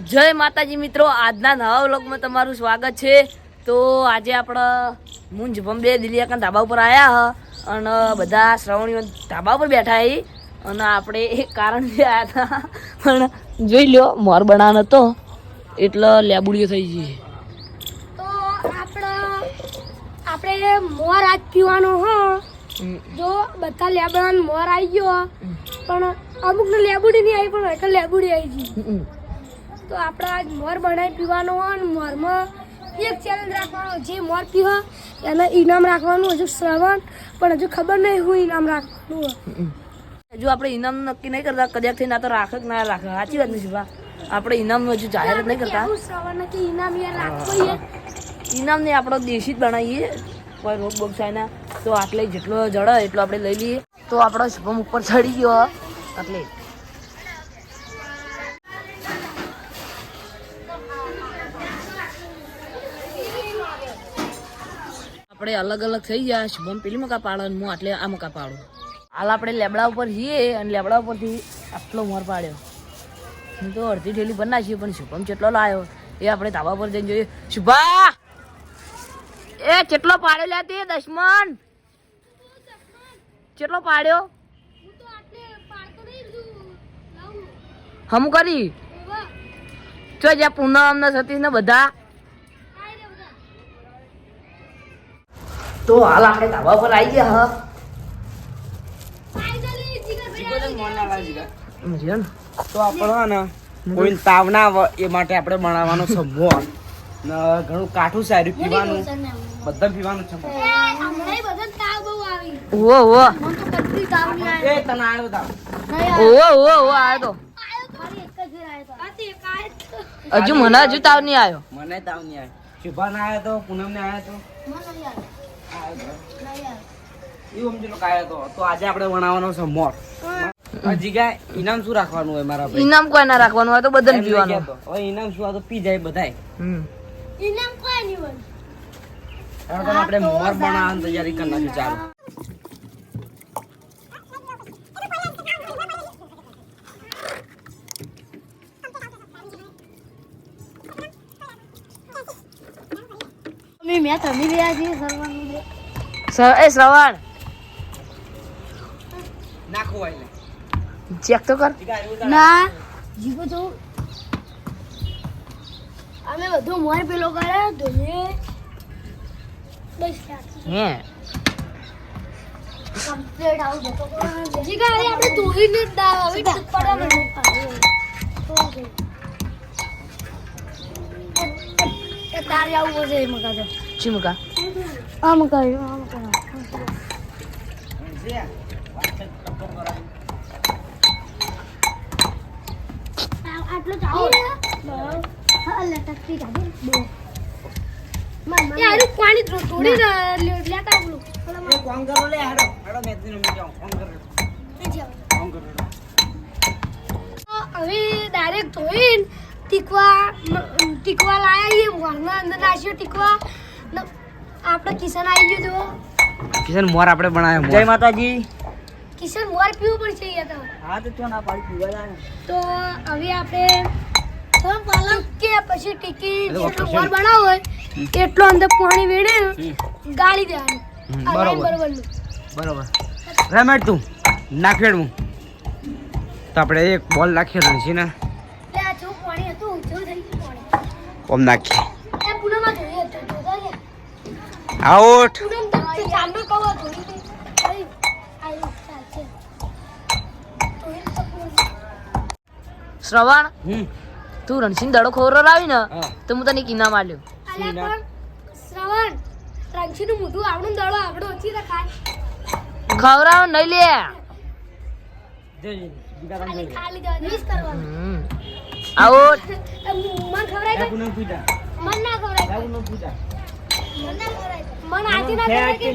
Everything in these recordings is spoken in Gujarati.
જય માતાજી મિત્રો આજના નવા વ્લોગમાં તમારું સ્વાગત છે. તો આજે આપણે મુંજ જભમ બે દિલિયાકા ધાબા ઉપર આવ્યા હ અને બધા શ્રવણીઓ ધાબા ઉપર બેઠા હી. અને આપણે એક કારણથી આવ્યા હતા પણ જોઈ લ્યો મોર બનાવવાનો હતો એટલે લેબુડીઓ થઈ ગઈ તો આપણે આપણે મોર આજ પીવાનો હો. જો બધા લેબડાને મોર આવી ગયો. પણ અમુક ને લેબુડી નહીં આવી પણ એટલે લેબુડી આવી ગઈ. તો આપણે આજ મોર બનાવી પીવાનો હોય અને મોરમાં એક ચેલેન્જ રાખવાનો. જે મોર પીવો એને ઇનામ રાખવાનું હજુ શ્રવણ પણ હજુ ખબર નહીં હું ઇનામ રાખવાનું હજુ આપણે ઇનામ નક્કી નહીં કરતા કદાચ થઈ ના તો રાખે કે ના રાખે સાચી વાત નથી બા આપણે ઇનામ હજુ જાહેર નહીં કરતા. શ્રવણ નથી ઇનામ યાર રાખવું ઇનામ ને આપણો દેશી જ બનાવીએ. કોઈ રોગ બોગ ના તો આટલે જેટલો જડે એટલો આપણે લઈ લઈએ. તો આપણો શુભમ ઉપર ચડી ગયો એટલે આપણે અલગ અલગ થઈ ગયા શુભમ પેલી મકા પાડે અને હું આટલે આ મકા પાડું. હાલ આપણે લેબડા ઉપર જઈએ અને લેબડા ઉપરથી આટલો મોર પાડ્યો. હું તો અડધી ઠેલી બના છીએ પણ શુભમ કેટલો લાવ્યો એ આપણે ધાબા પર જઈને જોઈએ શુભા! એ કેટલો પાડ્યો લે તે દશમન? કેટલો પાડ્યો? હમ કરી. જો જ્યાં પૂનમ ને સતીશ ને બધા તો હાલ આપણે ધાબા પર આવી ગયા હા તો આપણે ને કોઈ તાવ ના આવે એ માટે આપણે બનાવવાનો ને ઘણું કાઠું સારું પીવાનું બધા પીવાનું છે. ઓવો ઓવો એ તને આવ્યો તાવ તો હજુ મને હજુ તાવ નહીં આવ્યો મને તાવ નહીં આવ્યો શુભા ના આવ્યો તો પૂનમ ને આવ્યો તો એવું સમજી કાયો તો તો આજે આપણે બનાવવાનો છે મોર. હજી ઇનામ શું રાખવાનું હોય મારા ભાઈ? ઇનામ કોઈ ના રાખવાનું હોય તો બધાને પીવાનું હવે ઇનામ શું આ તો પી જાય બધાય. ઇનામ કોઈ નહીં હોય? હવે આપણે મોર બનાવવાની તૈયારી કરી નાખી ચાલો. મેં મેં રહ્યા છીએ સર્વાનું એ શ્રવણ નાખો એટલે ચેક તો કર ના જીગો તો અમે બધું મોર પેલો કરે ધોઈએ. બસ હે. કમ્પ્લીટ આવું જતો જીગા અરે આપણે ધોઈને જ દાવ હવે પડવા માંડે એ તારે આવું પડશે એ ચી તો ચીમકા આ મકા આ મકા આટલો ચાલો હા લટકતી જાજે બે યાર પાણી થોડી લેતા આવલું એ કોણ કરો લે હેડો હેડો મેચની રમી જાઓ કોણ કરો કોણ કરો હવે ડાયરેક્ટ ધોઈને ટીકવા ટીકવા લાયા એ વાળના અંદર નાખ્યો ટીકવા ને આપણે કિશન આવી ગયો કિશન મોર આપણે બનાવ્યો જય માતાજી. કિશન મોર પીવું પડશે યાર તો. હા તો ચો ના પાડી પીવા જાય તો હવે આપણે કે પછી ટીકી જેટલો મોર બનાવો હોય એટલો અંદર પાણી વેડે ગાળી દેવાનું. બરોબર. બરોબર. રમેટ તું નાખેડ હું તો આપણે એક બોલ નાખીએ છે ને. પાણી. ઓમ નાખીએ એ પૂનમમાં ધોઈએ તો જોતા ગયા. આઉટ પૂનમ તો ચાંદો કવો ધોઈ દે. આઈ, આઈ, ચાલશે. ધોઈને તો પૂનમ. શ્રવણ તું રણસિંહ દડો ખોરો લાવી ને. તો હું તને કિના ઇનામ શ્રવણ અલ્યા ના. મોઢું આવડું દડો આવડો ઓછી રખાય ખવરાવ નહીં લે. આઉટ મન પૂજા. મન ના પૂજા. મન ના તો. ના ખવડાય કે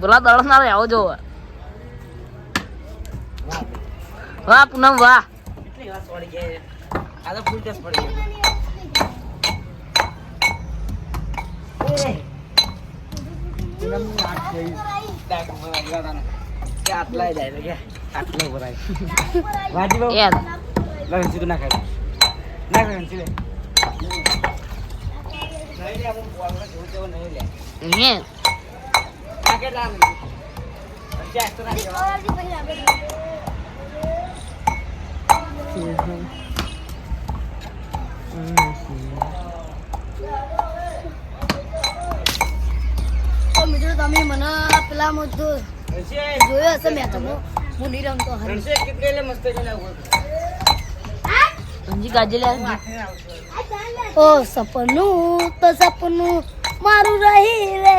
બોલા દળસ ના આવો જો વાહ પૂનમ વાહ. કેટલી વાત પડી ગઈ આ તો ફૂલ ટેસ્ટ પડી ગઈ. પૂનમની આંખ થઈ. ડાક ભરાઈ ગયા તાને. કે આટલાય જાય કે આટલો ભરાય વાજી યાદ લગન સીધું ના ખાય. ના રણજી લે મિત્રો તમે મને પેલા જોયો હશે મેં તમે હું હું નહીં રમતો હરી. કેટલી લે મસ્ત લે ગાજે લે ઓ સપનું તો સપનું મારું રહી રે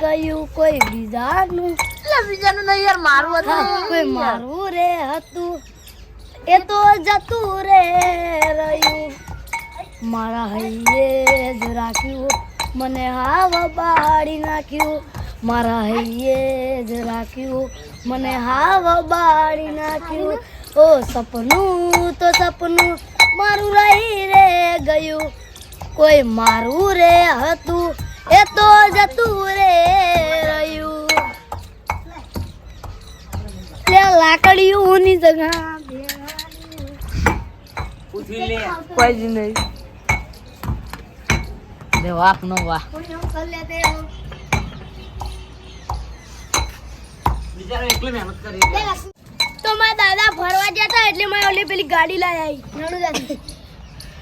ગયું કોઈ બીજાનું. એટલે બીજાનું નહીં યાર મારું હતું. કોઈ મારું રે હતું. એ તો જતું રે રહ્યું. મારા હૈયે જ રાખ્યું મને હાવ બાળી નાખ્યું. મારા હૈયે જ રાખ્યું મને હાવ બાળી નાખ્યું. ઓ સપનું તો સપનું મારું રહી રે ગયું. કોઈ મારું રે હતું એ તો જતું રે રહ્યું. લે લાકડીઓની જગા કોઈ જ નહીં. દે વાહ નો વાહ. બિચારો એકલો મહેનત કરી લે. તો મારા દાદા ફરવા ગયા હતા એટલે મેં ઓલી પેલી ગાડી લાવી નાનું દાદી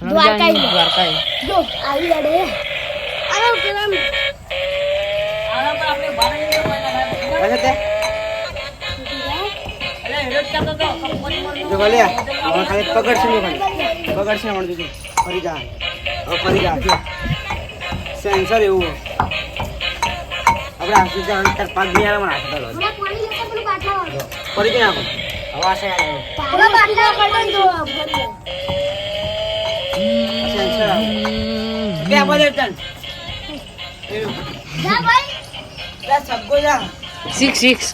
દ્વારકા દ્વારકા જો આવી અડે અરે પેલા. બસ તો. જો ભલે, હવે ખાલી પકડ છે ને ખાલી. પકડ છે હમણાં જોજો. ફરી જા. હવે ફરી જા. સેન્સર એવું આપણે આંસુ છે, તાર પગ નહીં આવે, મને હાથ અડાડો. લેતા પેલું બાટલા વાળું. ફરી ક્યાં નાખો? હવે આ સાઈડ આવ્યો. પેલા બાટલા પડે જો ફરી. સેન્સર આવે. બે આ બાજુ જા ભાઈ લે, સબકો જા. સિક્સ સિક્સ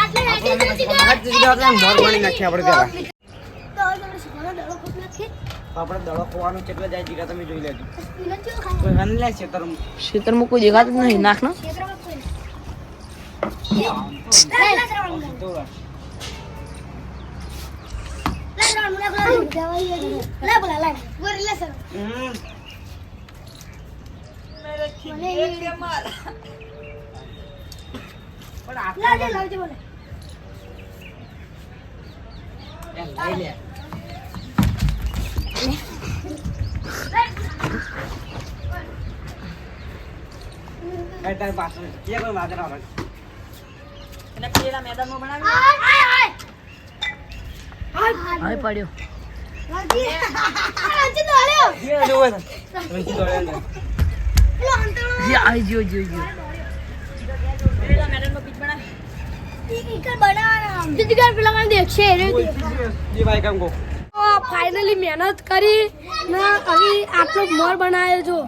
આટલે આપણે જગ્યાએ આપણે આપણે દડો ખોવાનું કેટલે જાય જીગા તમે જોઈ લેજો કોઈ ગન લે છે તરમ ખેતરમાં કોઈ દેખાતું જ નહીં નાખ ને હમ. પણ આટલું એમ લઈ લે. તારી પાછળ કે કોઈ વાંધો ના આવે. હવે પડ્યો. જે જોવે છે. રણજી દોડે અંદર. ફાઇનલી મહેનત કરી ને હવે આટલો મોર બનાવ્યો છો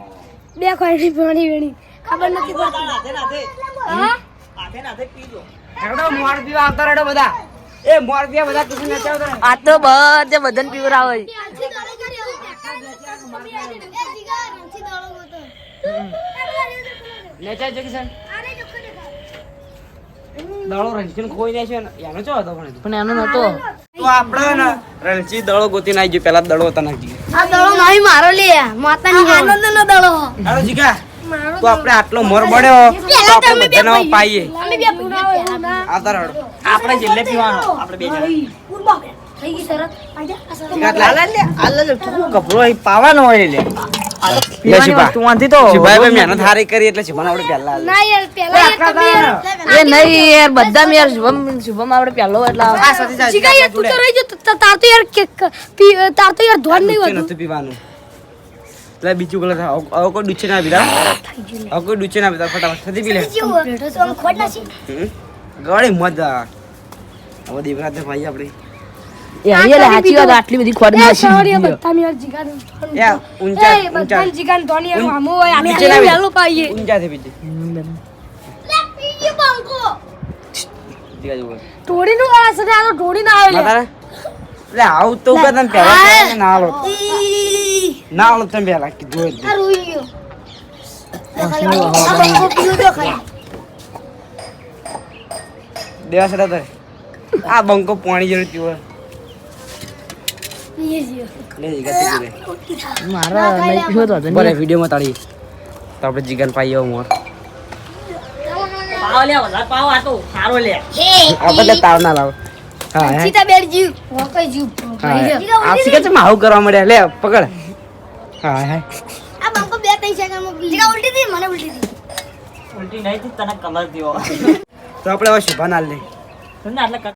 બે ખોડી ભણી વેણી. ખબર નથી પડતી. હા હેડો મોર પીવા આવતા રેડો બધા. એ મોર પીવા બધા કુસુમ નચાવતા રહે. આ તો બધે બધાને પીવરાવે નચાય છે કિશન. દડો ખોઈ એનો ચો હતો પણ તો. પણ એનો નતો. તો આપણે ને રણજી દડો ગોતી નાખી ગયો પેલા દડો હતા નાખી આ દડો નહીં મારો લે માતાની આનંદ નો દડો હાલો જીગા તો આપણે આટલો મોર બડ્યો તો આપણે બધાને પાઈએ અમે બે પીના આધાર આપણે છેલ્લે પીવાનો આપણે બે જણા થઈ ગઈ શરત આજા આ શરત જીગા લે તું ગભરો પાવાનો હોય લે પીવાની વસ્તુ વાંધી તો શિભાઈ મહેનત હારી કરી એટલે શિભાને આપણે પહેલા ના યાર પેલા યાર તમે યાર એ નહીં યાર બધા યાર શુભમ શુભમ આપણે પહેલો એટલે આવે. આ સાથે યાર તું તો રહી જો તાર તો યાર તાર તો યાર ધોન નહીં ડૂચે હોતું નથી પીવાનું. એટલે બીજું કલર હવે કોઈ ડૂચે ના પીતા હવે કોઈ ડૂચે ના પીતા ફટાફટ. થતી પી લે ગળી મજા. હવે દેવરાતે ભાઈ આપણે. વાત આટલી બધી. બધા યાર યા ઊંચા ઊંચા ધોન હોય પાઈએ આ સાથે આ તો ઢોળીને આવે લે. માતારા એટલે તો કે તમે પહેલા પહેલા ના આલો ના આલો તમે પહેલા કીધું હોય આ રોઈ ગયો. આ બંકો પીવું તો. દેવા આ બંકો પાણી જરૂર પીવો પીએ છીએ. લે જીગા તું પી લે. મારા બોલે તાળી તો આપણે જીગન પાઈએ મોર. પાવ લે વધારે પાવ આ તો સારો લે. આપણે તાવ ના લાવ. હા હે. સીતાબેન જીવ. વોકઈ જીવ? આ શીખે છે આવું કરવા મળ્યા લે પકડ. હા હે. આ બંકો બે ત્રણ સેકન્ડમાં જીગા ઉલટી થી મને ઉલટી થી ઉલટી નહીં થી તને કલર દેવો. તો આપણે હવે શુભા ના લે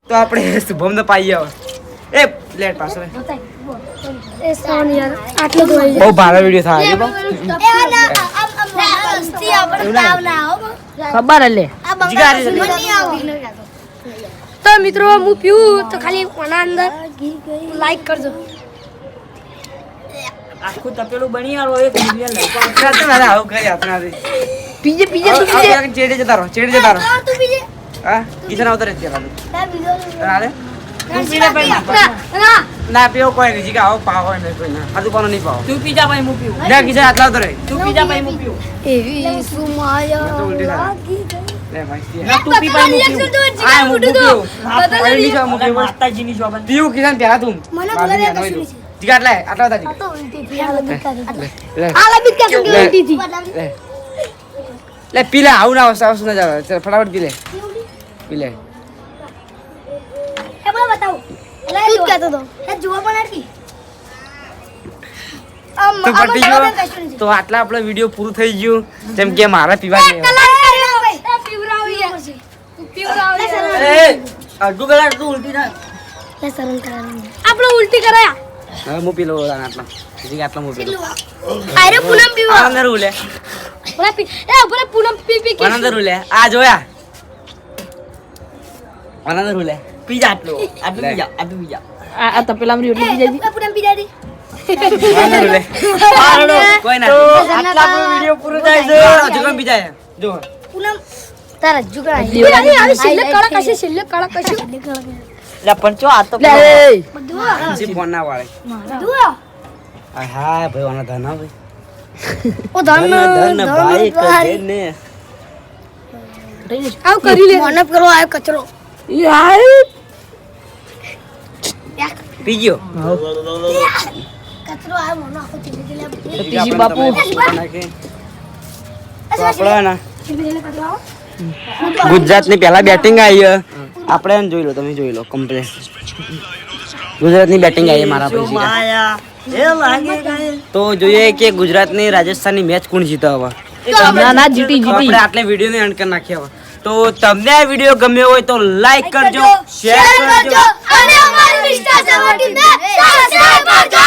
તો આપણે શુભમ ને પાઈએ હવે એ લેટ પાછળ એ સોન યાર આટલો તો હોય બહુ ભારે વીડિયો થાય છે બહુ. એ આ ના આમ આમ મસ્તી આપણે તાવ ના આવો ખબર લે તો મિત્રો હું પીવું તો ખાલી કોના અંદર લાઈક કરજો આખું તપેલું બની આવો એક મિલિયન લાઈક આવું કરી આપનાથી પીજે પીજે તું પીજે ચેડે જતા રહો ચેડે જતા રહો તું પીજે હા કિશન આવતો રહેજે લાલુ આ તારે પીને ભાઈ. ના ના ના. પીવો કોઈ નહીં. જીગા આવો પાવો નહીં કોઈ ના આજુ પાનો નહીં પાવો. તું પીજા ભાઈ હું પીવું. લે કિશન આટલા આવતો રહે. તું પીજા ભાઈ હું પીવું. એવી સુમાયા તો ઉલટી થાય. લાગી ગઈ. લે ભાઈ ના તું પી ભાઈ હું પીવું. આ હું પીવું. આ પાણી નહીં હું પીવું. માતાજીની શોભન પીવું કિશન પેલા તું. મને બોલાવે ન્યા કશું. જીગા આટલા આટલા હતા જીગા. તો ઉલટી થી આ લબી કાઢી લે. આ લબી કાઢી લે. ઉલટી થી લે. લે પી લે આવું ના આવશે આવશે ના જાવ ફટાફટ પી લે. પી લે. બતાવો એટલે જ કહેતો તો એ જોવા પણ નથી તો આમાં ગયો તો આટલા આપણો વીડિયો પૂરું થઈ ગયું. જેમ કે મારા પીવા યાર. અડધું કલાક તું ઉલટી ના. આપણે ઉલટી કરાયા. હવે હું પી લઉં આટલા. હજી આટલા હું પી અરે પૂનમ પીવા. આનંદ લે બોલા પી એ પૂનમ પી પી કે આનંદ લે આ જોયા. રૂલે પીજા આટલું Aduh pijat, aduh pijat. Ah, tapi lam riut એટલી પી Aku dan pijat પી દાદી આનંદ લે કોઈ ના આટલા આપણો વીડિયો પૂરો થાય છે કોઈ બીજા. જો પૂનમ તારા જુગરા આવી આવી છેલ્લે કડક હશે છેલ્લે કડક હશે લે પણ ચો આ તો લે પછી ફોન ના વાળે દુઆ આ હા ભાઈ આના ધન ભાઈ ઓ ધન ધન ભાઈ કહે ને આવ કરી લે મને કરો આ કચરો યાર પી ગયો કચરો આવ્યો મને આખો ચીલી ચીલી સતીશી બાપુ. ગુજરાતની પહેલા બેટિંગ આવી આપણે એને જોઈ લો તમે જોઈ લો કમ્પ્લેટ ગુજરાતની બેટિંગ આવી મારા પછી માયા એ લાગે કાંઈ. તો જોઈએ કે ગુજરાતની રાજસ્થાનની મેચ કોણ જીતે હવે ના ના જીતી જીતી. આપણે આટલે વિડીયોને એન્ડ કરી નાખીએ હવે તો તમને આ વીડિયો ગમ્યો હોય તો લાઈક કરજો શેર કરજો અને અમારી ઇન્સ્ટા સબસ્ક્રાઇબ કરજો.